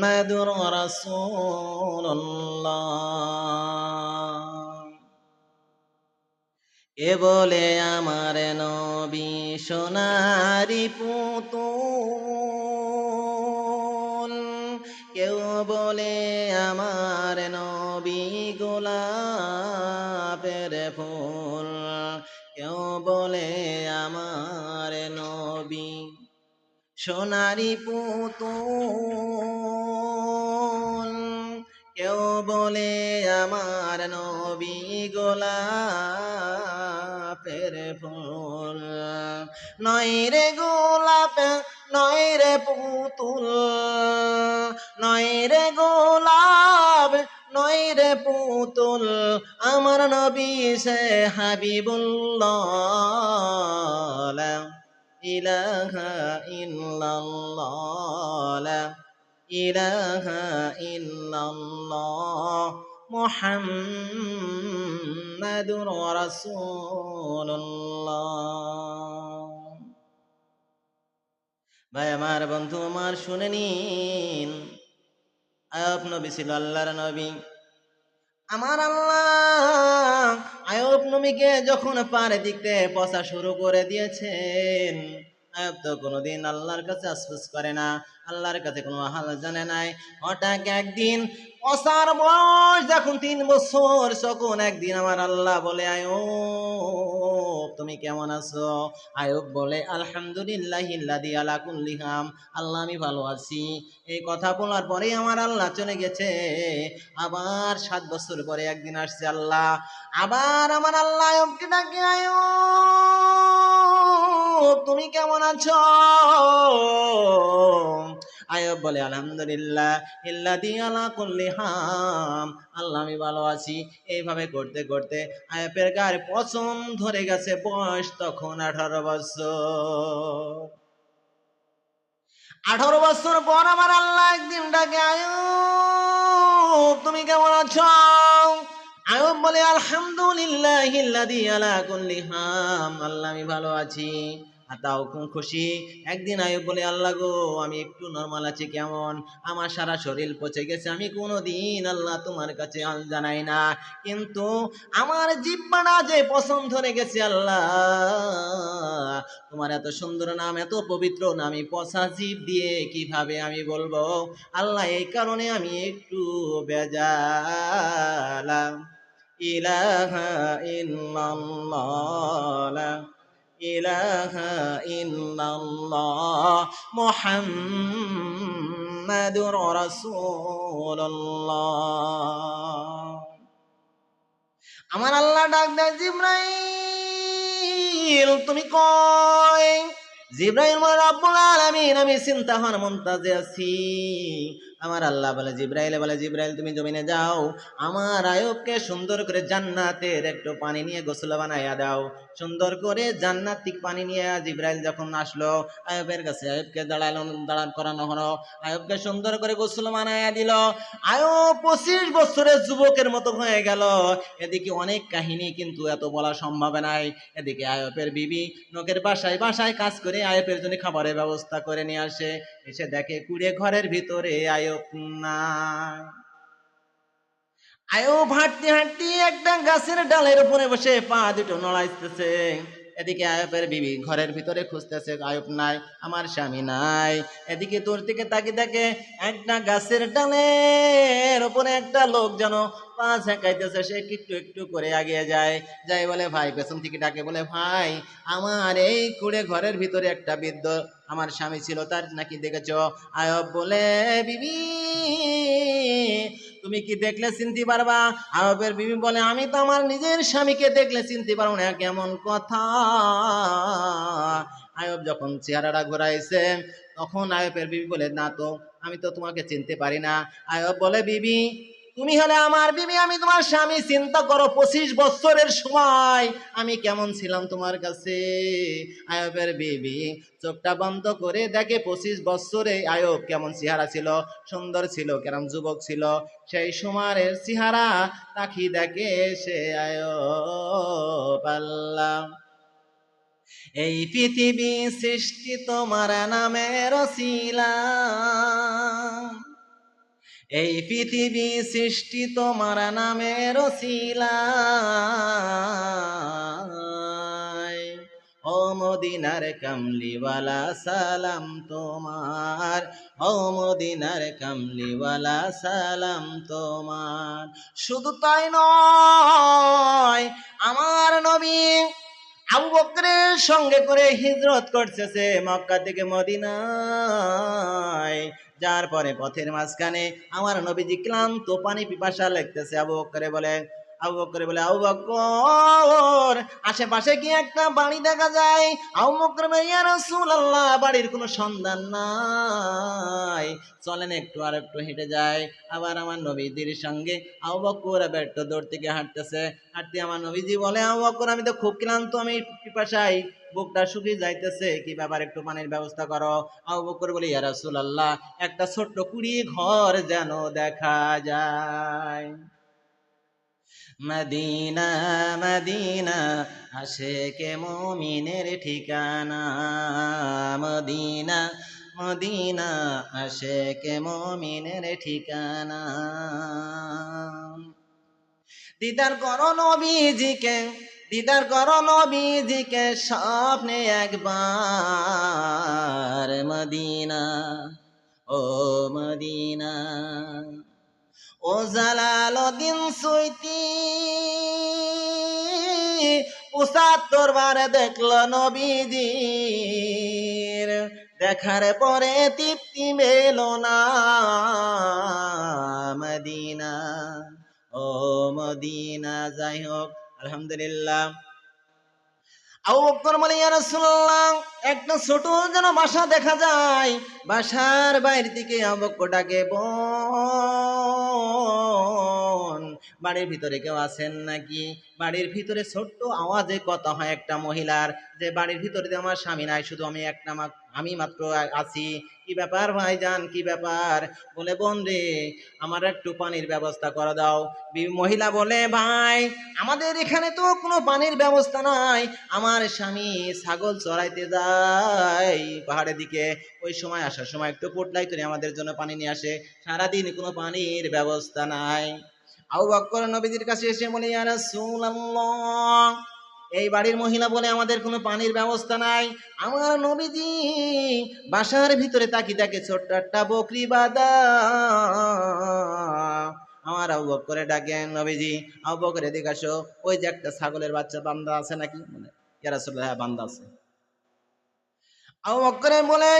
মুহাম্মাদুর রাসূলুল্লাহ। এ বলে আমার নবী সোনারি পুতুল। কেউ বলে আমার নবী গোলাপের ফুল। কেউ বলে আমার নবী সোনারি পুতুল। কেউ বলে আমার নবী গোলাপের ফুল। নয় রে গোলাপ, নয় রে পুতুল। নয় রে গোলাপ, নয় রে পুতুল। আমার নবী সে হাবিবুল্লাহ। ইলাহা ইল্লাল্লাহ। ইলাহা ইল্লাল্লাহ মুহাম্মাদুর রাসূলুল্লাহ। ভাই, আমার বন্ধু, আমার শুনে নিন। আয়ব নবী ছিল আল্লাহর নবী। আমার আল্লাহ আয়ব নবীকে যখন পারে দিকতে পচা শুরু করে দিয়েছেন তো কোনোদিন আল্লাহর কাছে আফসোস করে না। আল্লাহর কাছে কোনো হাল জানে নাই। হঠাৎ একদিন অসার বয়স, যখন তিন বছর, তখন একদিন আমার আল্লাহ বলে আয়ো তুমি কেমন আছো? আয়ব বলে আলহামদুলিল্লাহ ইল্লাদি আলা কুল্লিহাম আল্লাহ আমি ভালো আছি। এই কথা বলার পরেই আমার আল্লাহ চলে গেছে। আবার সাত বছর পরে একদিন আসছে আল্লাহ। আবার আমার আল্লাহ আয়বকে ডাকে আয়ো তুমি কেমন আছো? আয়ব বলে, আলহামদুলিল্লাহ ইল্লাদি আলা কুল্লি হাম। আল্লাহ, আমি ভালো আছি। এইভাবে করতে করতে আয়বের গায়ে পছন্দ ধরে গেছে বয়স তখন আঠারো বছর। আঠারো বছর পর আমার আল্লাহ একদিন ডাকে আয়ো তুমি কেমন আছো? আয়ব বলে, আলহামদুলিল্লাহ ইল্লাদি আলা কুল্লি হাম। আল্লাহ, আমি ভালো আছি। তাও খুশি। একদিন আয়ব বলে, আল্লাহ গো, আমি একটু নর্মাল আছি, কেমন? আমার সারা শরীর পচে গেছে, আমি কোনো দিন আল্লাহ তোমার কাছে জানাই না। কিন্তু আমার জিব্বাটা যে পছন্দ ধরে গেছে, আল্লাহ, তোমার এত সুন্দর নাম, এত পবিত্র নামি পচা জীব দিয়ে কীভাবে আমি বলব? আল্লাহ, এই কারণে আমি একটু বেজালাম। ইলাহা ইল্লাল্লাহ। লা ইলাহা ইল্লাল্লাহ মুহাম্মাদুর রাসূলুল্লাহ। আমার আল্লাহ ডাক দেয় জিব্রাইল, তুমি কই জিব্রাইল রব্বুল আলামিন, আমি চিন্তা হন মন্তাজে আছি। আমার আল্লাহ বলে, জিব্রাইল বলে, জিব্রাইল, তুমি জমিনে যাও, আমার আয়বকে সুন্দর করে জান্নাতের একটু পানি নিয়ে গোসল বানাইয়া দাও। সুন্দর করে জান্নাতিক পানি নিয়ে জিব্রাইল যখন আসলো, আয়বের কাছে আয়বকে দাঁড়াল, দাঁড়ান করানো হলো। আয়বকে সুন্দর করে গোসল বানাইয়া দিল। আয়ো পঁচিশ বছরের যুবকের মতো হয়ে গেল। এদিকে অনেক কাহিনী কিন্তু এত বলা সম্ভব নাই। এদিকে আয়পের বিবি লোকের বাসায় বাসায় কাজ করে আয়পের জন্য খাবারের ব্যবস্থা করে নিয়ে আসে। এসে দেখে, কুড়ে ঘরের ভিতরে আয়ব না। আয়ো হাঁটতে হাঁটতে একটা গাছের ডালের উপরে বসে পা দুটো নড়াইতেছে। এদিকে আয়পের বিবি ঘরের ভিতরে খুঁজতেছে, আয়ব নাই, আমার স্বামী নাই। এদিকে তোর দিকে তাকিয়ে দেখে একটা গাছের ডালের ওপরে একটা লোক যেন পা ঝাঁকাইতেছে, সে একটু একটু করে আগিয়ে যায়। যাই বলে, ভাই, পেছন থেকে ডাকে বলে, ভাই, আমার এই কুড়ে ঘরের ভিতরে একটা বৃদ্ধ, আমার স্বামী ছিল তার, নাকি দেখেছ? আয়ব বলে, বিবি তুমি কি দেখলে চিনতে পারবা? আরবের বিবি বলে, আমি তো আমার নিজের স্বামীকে দেখলে চিনতে পারব না। কেমন কথা? আয়ব যখন চেহারাটা ঘোরাইছে, তখন আয়বের বিবি বলে, না তো, আমি তো তোমাকে চিনতে পারি না। আয়ব বলে, বিবি তুমি হলে আমার বিবি, আমি তোমার স্বামী। চিন্তা করো, পঁচিশ বছরের সময় আমি কেমন ছিলাম তোমার কাছে? আয়বের বিবি, চোখটা বন্ধ করে দেখে পঁচিশ বছরে আয়ব কেমন চেহারা ছিল? সুন্দর ছিল, কেরম যুবক ছিল? সেই সময়ের চেহারা তাকি দেখে সে আয়ব, আল্লাহ। এই পৃথিবী সৃষ্টি তোমার নামের রসিলা এই পৃথিবী সৃষ্টি তোমার নামের ও মদিনার কামলিওয়ালা, সালাম তোমার। ও মদিনার কামলিওয়ালা, সালাম তোমার। শুধু তাই নয়, আমার নবী আবু বকরের সঙ্গে করে হিজরত করতেছে মক্কা থেকে মদিনায়। যার পরে পথের মাঝখানে আমার নবীজি ক্লান্ত পানি পিপাসা লেখতেছে আবু বকরে বলে আবু বকরে বলে, আবু বকর, আশেপাশে কি একটা বাড়ি দেখা যায়? আবু বকর ভাইয়া রাসূলুল্লাহ, বাড়ির কোনো সন্ধান নাই। চলেন একটু আর একটু হেঁটে যায় আবার আমার নবীজির সঙ্গে আবু বকর একটু দৌড় থেকে হাঁটতেছে। হাঁটতে আমার নবীজি বলে, আবু বকর, আমি তো খুব ক্লান্ত, আমি পিপাসাই বুকটা শুকিয়ে যাইতেছে। কি ব্যাপার, একটু পানির ব্যবস্থা করো। আবু বকর বলে, ইয়া রাসূলুল্লাহ, একটা ছোট্ট কুড়ি ঘর যেন দেখা যায়। মদিনা মদিনা আসে কে মমিনের ঠিকানা। মদিনা মদিনা আসে কে মমিনের ঠিকানা। দিদার করো নবীজিকে, দিদার করো নবীজিকে স্বপ্নে একবার। মদিনা, ও মদিনা, ও জালালদিন সুইতি পঁচাত্তর বার দেখল নবীজির। দেখার পরে তৃপ্তি মেল না মদিনা। ও মদিনা, যাই হোক, আলহামদুলিল্লাহ। আবু বকর বলে, ইয়া একটা ছোট যেন বাসা দেখা যায়, বাসার বাইরে থেকে আবু ডাকে বাড়ির ভিতরে কেউ আছেন নাকি? বাড়ির ভিতরে ছোট্ট আওয়াজে কথা হয় একটা মহিলার যে, বাড়ির ভিতরে আমার স্বামী নাই, শুধু আমি একটা আমি মাত্র আছি। কি ব্যাপার ভাই ভাইজান? কি ব্যাপার? বলে, বোন রে, আমার একটু পানির ব্যবস্থা করে দাও। মহিলা বলে, ভাই, আমাদের এখানে তো কোনো পানির ব্যবস্থা নাই। আমার স্বামী ছাগল চড়াইতে যায় পাহাড়ের দিকে। ওই সময় আসার সময় একটু পোটলাই করে আমাদের জন্য পানি নিয়ে আসে। সারাদিন কোনো পানির ব্যবস্থা নাই। আবু বকর নবীজির কাছে এসে বলে রাসূলুল্লাহ এই বাড়ির মহিলা বলে আমাদের কোনো পানির ব্যবস্থা নাই। আমার নবীজি বাসার ভিতরে তাকি তাকে ছোট্ট একটা বকরি বাদা। আমার আবু বকরে ডাকেন নবীজি আবু বকরে এদিকে আসো। ওই যে একটা ছাগলের বাচ্চা বান্দা আছে নাকি? মানে ইয়া রাসূলুল্লাহ হ্যাঁ, বান্দা আছে। আবু বকরে বলে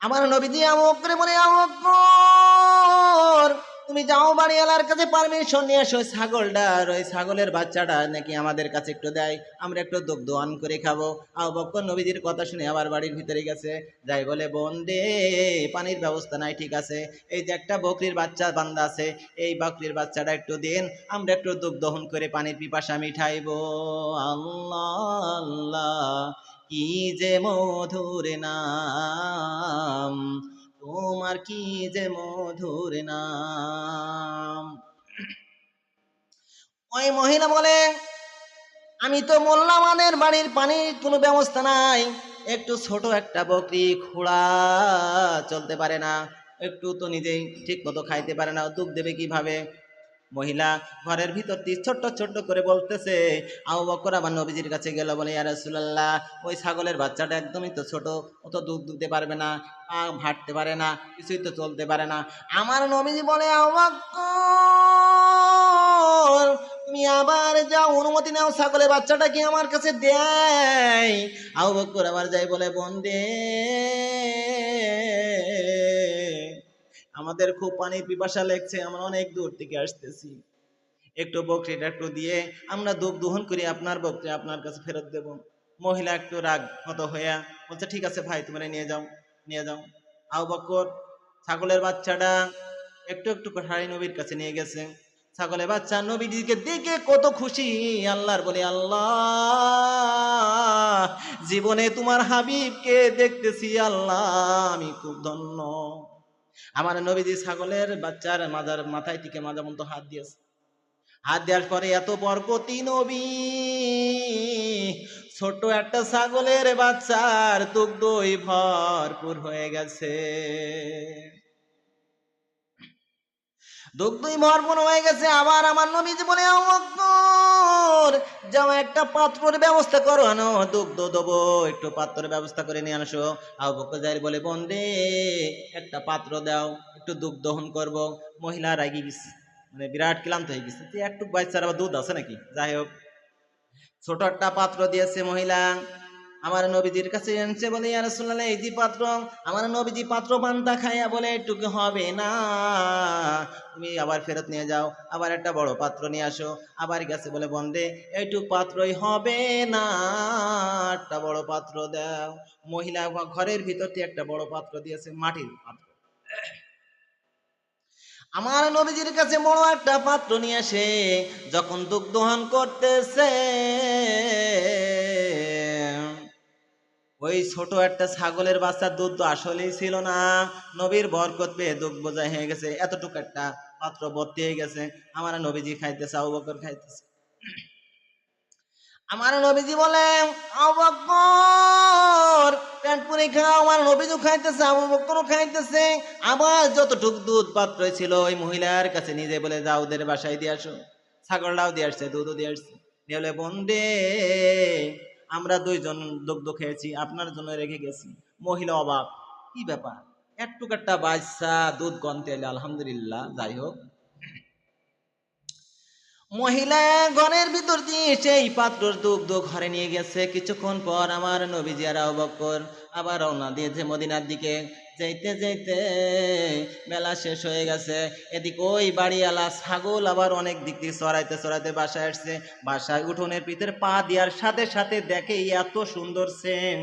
আমার নবীজি আবু বকরে বলে আবু বকর তুমি যাও বাড়িওয়ালার কাছে পারমিশন নিয়ে আসো ছাগলটা আর ওই ছাগলের বাচ্চাটা নাকি আমাদের কাছে একটু দেয়। আমরা একটু আন করে খাব। আবু বকর নবীজির কথা শুনে আবার বাড়ির ভিতরে গেছে। যাই বলে বোন রে পানির ব্যবস্থা নাই, ঠিক আছে। এই যে একটা বকরির বাচ্চা বান্দা আছে, এই বকরির বাচ্চাটা একটু দিন। আমরা একটু দুগ্ধ দহন করে পানির পিপাসা মিঠাইবো। আল্লাহ আল্লাহ, কি যে মধুর নাম। তোমার কি যে মধুর নাম? ওই মহিলা বলে, আমি তো মোল্লা আমাদের বাড়ির পানির কোনো ব্যবস্থা নাই। একটু ছোট একটা বকরি খোড়া চলতে পারে না। একটু তো নিজেই ঠিক মতো খাইতে পারে না। দুধ দেবে কীভাবে? মহিলা ঘরের ভিতর ছোট্ট ছোট্ট করে বলতেছে, আবু বকর আবার নবীজির কাছে গেল বলে, ইয়া রাসূলুল্লাহ, ওই ছাগলের বাচ্চাটা একদমই তো ছোট, ও তো দুধ দিতে পারবে না, পা হাঁটতে পারে না, কিছুই তো চলতে পারে না। আমার নবীজি বলে, আবু বকর, তুমি আবার যাও, অনুমতি নাও, ছাগলের বাচ্চাটা কি আমার কাছে দেয়? আবু বকর আবার যাই বলে, বন্দে আমাদের খুব পানির পিপাসা লেগছে, আমরা অনেক দূর থেকে আসতেছি। একটু বকরিটা একটু দিয়ে আমরা দুধ দোহন করি, আপনার বকরি আপনার কাছে ফেরত দেব। মহিলা একটু রাগ মতো হইয়া বলছে, ঠিক আছে ভাই, তোমরা নিয়ে যাও নিয়ে যাও। আবু বকর ছাগলের বাচ্চাটা একটু একটু হাড়ি নবীর কাছে নিয়ে গেছে। ছাগলের বাচ্চা নবীজিকে দেখে কত খুশি, আল্লাহর বলে, আল্লাহ, জীবনে তোমার হাবিবকে দেখতেছি, আল্লাহ, আমি খুব ধন্য। আমার নবীজি ছাগলের বাচ্চার মাজার মাথায় থেকে মাজা মতো হাত দিয়েছে। হাত দেওয়ার পরে এত বরকতি নবী ছোট একটা ছাগলের বাচ্চার দুগ্ধই ভরপুর হয়ে গেছে। দুগ্ধই ভরপুর হয়ে গেছে আবার আমার নবীজি বলে "আবু বকর, যাও একটা পাত্রের ব্যবস্থা করো আনো দুগ্ধ দেবো একটু পাত্রের ব্যবস্থা করে নিয়ে আসো। আবু বকর যাই বলে বন্দে একটা পাত্র দাও একটু দুগ্ধ দহন করব। মহিলা রাগি গেছে মানে বিরাট ক্লান্ত হয়ে গেছে তুই একটু বাচ্চার আবার দুধ আছে নাকি? যাই হোক ছোট একটা পাত্র দিয়েছে মহিলা আমার নবীজির কাছে এনেছে বলে, ইয়া রাসূলুল্লাহ, এই যে পাত্র, আমার নবীজি পাত্র পান্তা খাইয়া বলে, এটুকু হবে না। তুমি আবার ফেরত নিয়ে যাও, আবার একটা বড় পাত্র নিয়ে আসো। আবার গেছে বলে বন্ধে এইটুক পাত্রই হবে না। একটা বড় পাত্র দাও। মহিলা ঘরের ভিতর থেকে একটা বড় পাত্র দিয়েছে, মাটির পাত্র। আমার নবীজির কাছে বড় একটা পাত্র নিয়ে আসে যখন দুগ্ধ দহন করতেছে ওই ছোট একটা ছাগলের বাচ্চার দুধ তো আসলেই ছিল না। নবীর বরকত পেয়ে দুধ বোঝাই হয়ে গেছে। এতটুকু একটা পাত্র ভর্তি হয়ে গেছে। আমার নবীজি খাইতেছে, আবু বকর খাইতেছে। আমার নবীজি বলে পেট খাও। আমার খাইতেছে খাইতেছে। আবার যতটুক দুধ পাত্র ছিল, ওই মহিলার কাছে নিজে বলে, যাও ওদের বাসায় দিয়ে আসো। ছাগলটাও দিয়ে আসছে, দুধও দিয়ে আসছে। বলে, বন্দে আমরা দুইজন দুগ্ধ খেয়েছি, আপনার জন্য রেখে গেছি। মহিলা অবাক, কি ব্যাপার? একটু টুকারটা বাচ্চা দুধ গন্তে এলে, আলহামদুলিল্লাহ, যাই হোক। মহিলা ঘরের ভিতর দিয়ে সেই পাত্রর দুগ্ধ ঘরে নিয়ে গেছে। কিছুক্ষণ পর আমার নবীজি আর আবার রওনা দিয়েছে মদিনার দিকে। যাইতে যাইতে মেলা শেষ হয়ে গেছে। এদিক ওই বাড়িওয়ালা ছাগল আবার অনেক দিক দিয়ে চড়াইতে চড়াইতে বাসায় আসছে। বাসায় উঠোনের পিঠের পা দেওয়ার সাথে সাথে দেখে এত সুন্দর সেন,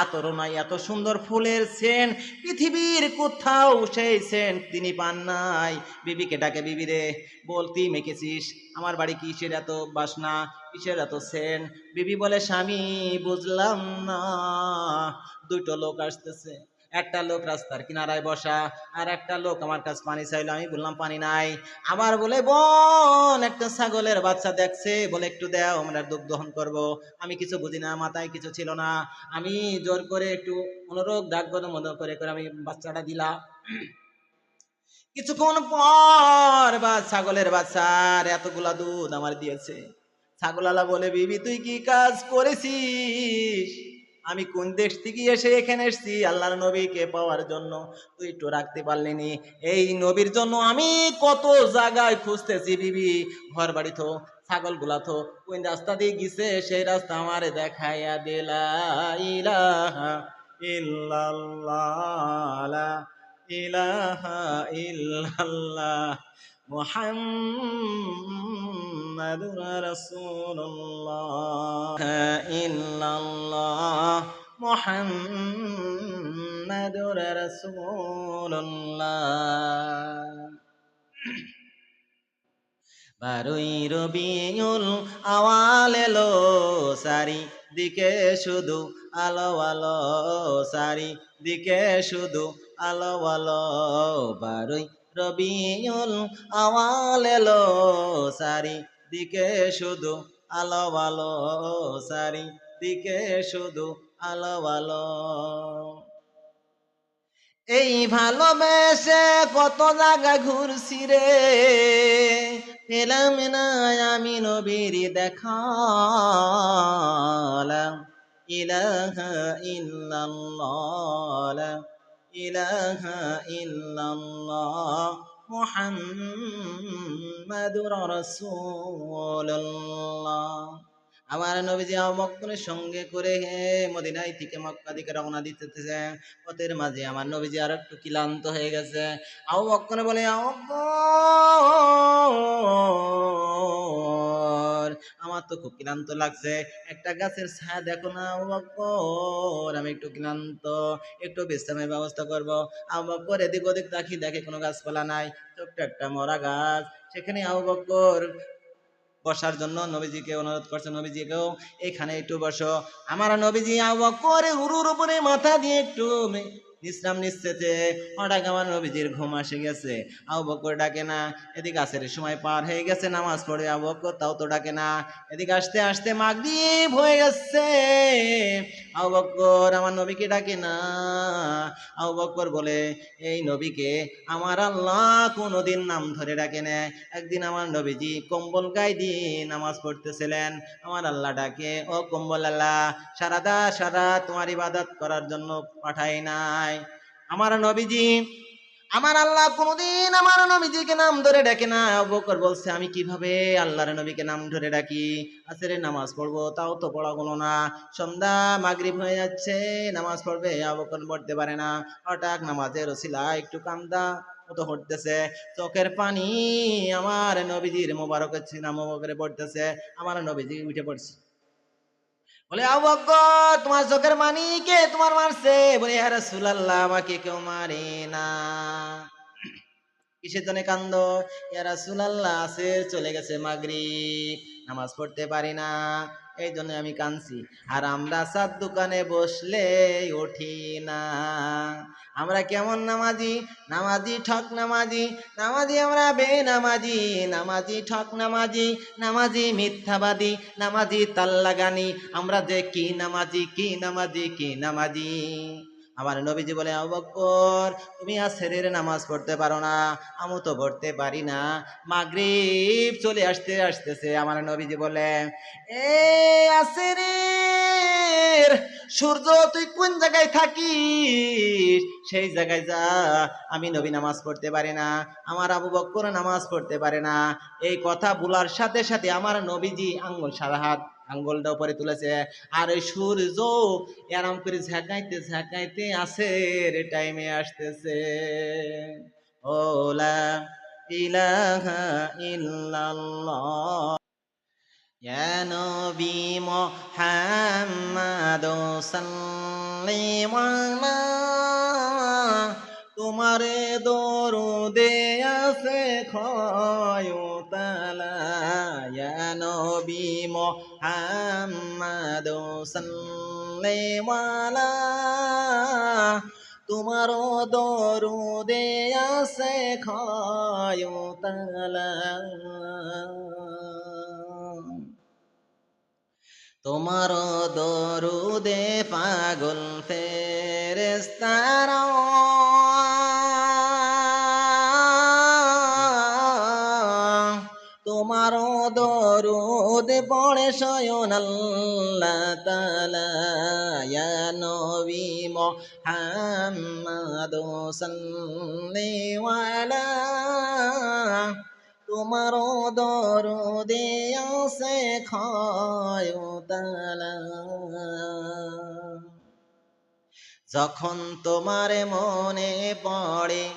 আতরণায় এত সুন্দর ফুলের সেন, পৃথিবীর কোথাও সেই সেন তিনি পান নাই। বিবিকে ডাকে, বিবি রে বলতি মেখেছিস? আমার বাড়ি কিসের এত বাসনা? কিসের এত সেন? বিবি বলে, স্বামী, বুঝলাম না। দুটো লোক আসতেছে। একটা লোক রাস্তার কিনারায় বসা, আর একটা লোক আমার কাছে পানি চাইলো, আমি বললাম, পানি নাই। আবার বলে, বোন, একটা ছাগলের বাচ্চা দেখছে। বলে, একটু দাও, আমরা দুধ দহন করব। আমি কিছু বুঝি না, মাথায় কিছু ছিল না। আমি জোর করে একটু অনুরোধ ডাক মতো করে করে আমি বাচ্চাটা দিলাম। কিছুক্ষণ পর বা, ছাগলের বাচ্চার এতগুলা দুধ আমার দিয়েছে। ছাগলালা বলে, বিবি, তুই কি কাজ করেছিস? আমি কোন দেশ থেকে এসে এখানে এসেছি? আল্লাহর নবীকে পাওয়ার জন্য। তুই একটু রাখতে পারলি নি। এই নবীর জন্য আমি কত জায়গায় খুঁজতেছি, বিবি। ঘর বাড়ি থো ছাগলগুলা থো। কোন রাস্তা দিয়ে গেছে? সেই রাস্তা আমার দেখাইয়া দিলা ইলাহা ইলাহা ইল্লাল্লাহ। মুহাম্মাদুর রাসূলুল্লাহ। ইল্লাল্লাহ। মুহাম্মাদুর রাসূলুল্লাহ। বারুই রবিউল আওয়াল এলো সারি দিকে শুধু আলো আলো সারি দিকে শুধু আলো আলো। বারুই রবিউল আওয়াল এলো সারি দিকে শুধু আলো আলো সারি দিকে শুধু আলো আলো। এই ভালোবেসে কত জায়গা ঘুরছি রে পেলাম না আমি নবীর দেখা। ইলাহা ইল্লাল্লাহ ইলাহা ইল্লাল্লাহ মুহাম্মাদুর রাসূলুল্লাহ। আমার নবীজি মক্কনের সঙ্গে করে হে মদিনাই থেকে মক্কা দিকে রওনা দিতেছে পথের মাঝে আমার নবীজি আর একটু ক্লান্ত হয়ে গেছে। আও মক্কনে বলে আও আমার তো খুব ক্লান্ত লাগছে। একটা গাছের ছায়া দেখো না আবু বকর আমি একটু ক্লান্ত, একটু বিশ্রামের ব্যবস্থা করব। আবু বকর এদিক ওদিক তাকি দেখে কোনো গাছপালা নাই, ছোট্ট একটা মরা গাছ। সেখানে আবু বকর বসার জন্য নবীজিকে অনুরোধ করছে নবীজিকেও এখানে একটু বসো। আমার নবীজি আবু বকরের উরুর উপরে মাথা দিয়ে একটু বিশ্রাম নিচ্ছে হঠাৎ আমার নবীজির ঘুম আসে গেছে। আবু বকর ডাকে না, এদিক আসের সময় পার হয়ে গেছে, নামাজ পড়ে আবু বকর, তাও তো ডাকে না। এদিক আসতে আসতে মাগরিব হয়ে গেছে। আবু বকর আমার নবীকে ডাকে না। আবু বকর বলে, এই নবীকে আমার আল্লাহ কোনোদিন নাম ধরে ডাকে না একদিন আমার নবীজি কম্বল গায়ে দিয়ে নামাজ পড়তেছিলেন। আমার আল্লাহ ডাকে, ও কম্বল আল্লাহ, সারাদা সারা তোমার ইবাদত করার জন্য পাঠাই নাই। আমার নবীজি আমার আল্লাহ কোনোদিন আমার নবীজিকে নাম ধরে ডাকে না। বকর বলছে, আমি কীভাবে আল্লাহর নবীকে নাম ধরে ডাকি? আসরে নামাজ পড়ব, তাও তো পড়া হলো না। সন্ধ্যা মাগরিব হয়ে যাচ্ছে, নামাজ পড়বে অবকর পড়তে পারে না। হঠাৎ নামাজের রসিলা একটু কান্দা মতো হটতেছে চোখের পানি আমার নবীজির মোবারকের মোবারকে পড়তেছে। আমার নবীজি উঠে পড়ছে। বলে অবজ্ঞ তোমার চোখের মানি কে? তোমার মারছে? বলে হ্যাঁ রসুল্লাহ আমাকে কেউ মারে না। কিসের জন্য কান্দ? ইয়া রাসূলুল্লাহ আছে চলে গেছে মাগরিব, নামাজ পড়তে পারি না। এই জন্য আমি কাঁদছি। আর আমরা সাত দোকানে বসলে উঠি না। আমরা কেমন নামাজি? নামাজি ঠক নামাজি। নামাজি আমরা বে নামাজি নামাজি ঠক নামাজি। নামাজি মিথ্যাবাদী। নামাজি তাল্লাগানি। আমরা যে কি নামাজি কি নামাজি কি নামাজি? আমার নবীজি বলে আবু বকর তুমি আসরের নামাজ পড়তে পারো না। আমি তো পড়তে পারি না। মাগরিব চলে আসতে আসতেছে। আমার নবীজি বলে এ আসরের সূর্য তুই কোন জায়গায় থাকিস? সেই জায়গায় যা, আমি নবী নামাজ পড়তে পারি না। আমার আবু বক্কর নামাজ পড়তে পারে না। এই কথা বলার সাথে সাথে আমার নবীজি আঙ্গুল সারা হাত আঙ্গুলটা উপরে তুলেছে। আর সূর্য, এরম করে ঝাঁকাইতে ঝাঁকাইতে আসে রে টাইমে আসতেছে। ওলা ইলাহা ইল্লাল্লাহ। ইয়া নবী মুহাম্মদ সাল্লিম আলা। তোমারে দরুদে আছে খয়তালা ইয়া নবী মুহাম্মদ সাল্লিম আলা তোমার দরুদে আছে খয়তালা। তোমার দরুদে পাগল ফেরেস্তারা দরুদ পড়ে শয়ন আল্লাহ তাআলা। নবী তোমার দরদে আছে খয়তালা যখন তোমার মনে পড়ে,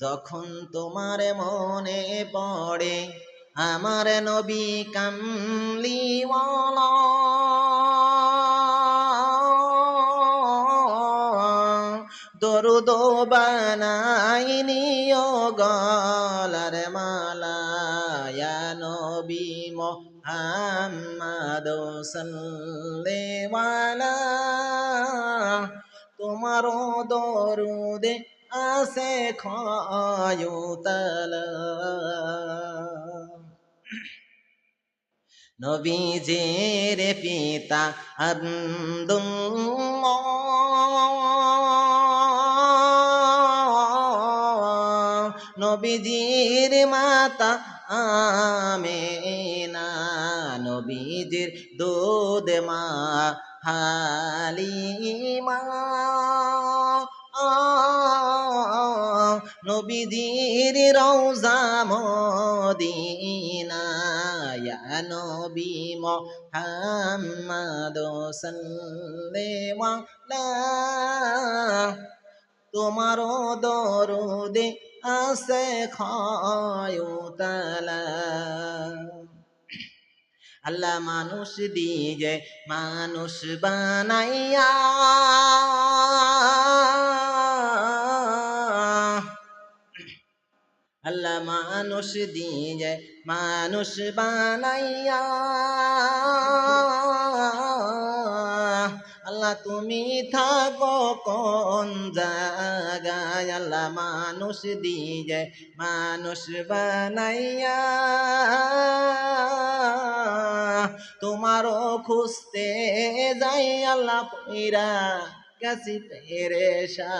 যখন তোমার মনে পড়ে আমার নবী কামলিওয়ালা দরুদ বানাইনিও গলার মালা নবী মুহাম্মদ সাল্লেওয়ালা তোমার দরুদে আছে খয়তালা। নবীজের পিতা আব্দুল্লাহ। নবীজির মাতা আমেনা। নবীজির দুধ মা হালিমা। নবীজির রওজা মদিনা। নবী মুহাম্মদ সাল্লাল্লাহু তোমার দরদে আছে খয়তালা। আল্লাহ মানুষ দিয়ে মানুষ বানাইয়া। আল্লাহ মানুষ দিয়ে মানুষ বানাইয়া। আল্লাহ তুমি থাকো কোন জায়গায়? আল্লাহ মানুষ দিয়ে মানুষ বানাইয়া। তোমারও খুঁজতে যাই আল্লাহ পইরা কাছি পেরেশা